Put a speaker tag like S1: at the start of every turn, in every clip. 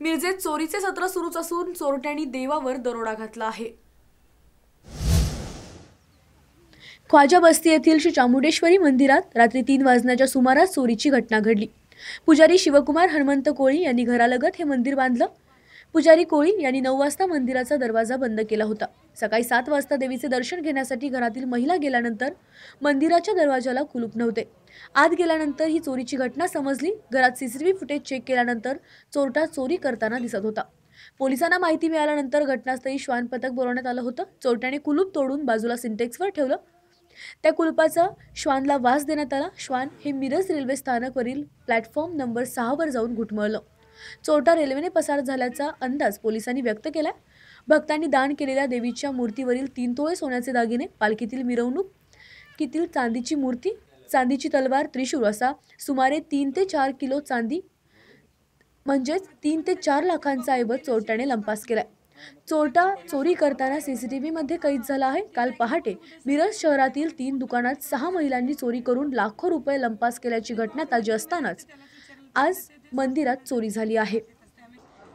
S1: मिरजेत चोरीचे सत्र सुरूच असून चोरट्यांनी देवावर दरोडा घातला आहे. ख्वाजा बस्ती येथील श्री चामुंडेश्वरी मंदिरात रात्री तीन वाजण्याच्या सुमारास चोरीची घटना घडली. पुजारी शिवकुमार हनुमंत कोळी यांनी घरालगत हे मंदिर बांधलं पुजारी कोळी यांनी नऊ वाजता मंदिराचा दरवाजा बंद केला होता. सकाळी सात वाजता देवीचे दर्शन घेण्यासाठी घरातील महिला गेल्यानंतर मंदिराच्या दरवाजाला कुलूप नव्हते. आत गेल्यानंतर ही चोरीची घटना समजली. घरात सीसीटीव्ही फुटेज चेक केल्यानंतर चोरटा चोरी करताना दिसत होता. पोलिसांना माहिती मिळाल्यानंतर घटनास्थळी श्वान पथक बोलवण्यात आलं होतं. चोरट्याने कुलूप तोडून बाजूला सिंटेक्सवर ठेवलं. त्या कुलपाचा श्वानला वास देण्यात आला. श्वान हे मिरज रेल्वे स्थानकवरील प्लॅटफॉर्म नंबर सहावर जाऊन घुटमळलं. चोरटा रेल्वेने पसार झाल्याचा अंदाज पोलिसांनी व्यक्त केला भक्तांनी दान केलेल्या देवीच्या मूर्तीवरील तीन तोळे सोन्याचे दागिने पालखीतील मिरवणूक कितील चांदीची मूर्ती चांदीची तलवार त्रिशूळ असा सुमारे तीन ते चार किलो चांदी म्हणजेच तीन ते चार लाखांचा ऐवज चोरट्याने लंपास केलाय. चोरटा चोरी करताना सीसीटीव्हीमध्ये कैद झाला आहे. काल पहाटे मिरज शहरातील तीन दुकानात सहा महिलांनी चोरी करून लाखो रुपये लंपास केल्याची घटना ताजी असतानाच आज मंदिरात चोरी झाली आहे.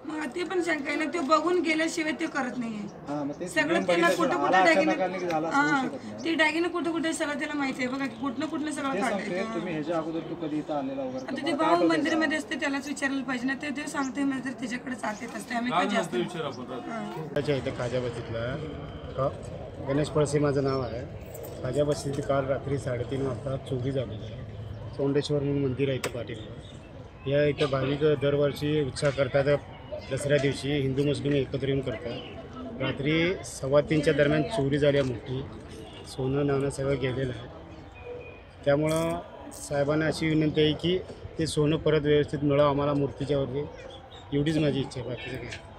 S2: मग ते पण शंका आहे ना ते बघून गेल्याशिवाय ते करत नाहीये.
S3: हा
S2: सगळं त्यांना कुठं कुठं
S3: असं
S2: हा. ते दागिने कुठं कुठे सगळं त्याला माहिती आहे. बघा कुठलं कुठलं सगळं काढलंय
S3: सांगते तुम्ही ह्याच्या अगोदर तू कधी इथं आलेला वगैरे
S2: आता ते भाऊ मंदिरमध्ये असते त्यालाच विचारायला पाहिजे ना ते ते सांगते म्हणजे तर त्याच्याकडे चालत असते आम्ही कधी असतो.
S4: त्याच्या इथे खाजा बस्तीतला का? गणेश पळसे माझं नाव आहे. खाजा बस्तीत काल रात्री साडेतीन वाजता चोरी झालेली आहे. सोंडेश्वर म्हणून मंदिर आहे इथं पाटील या इथं भाविक दरवर्षी उत्साह करतात. दसऱ्या दिवशी हिंदू मुस्लिम एकत्र येऊन करतात. रात्री सव्वा तीनच्या दरम्यान चोरी झाली आहे मोठी. सोनं नाणं सगळं गेलेलं आहे. त्यामुळं साहेबांना अशी विनंती आहे की ते सोनं परत व्यवस्थित मिळावं आम्हाला मूर्तीच्यावरती एवढीच माझी इच्छा आहे. बाकीचं काही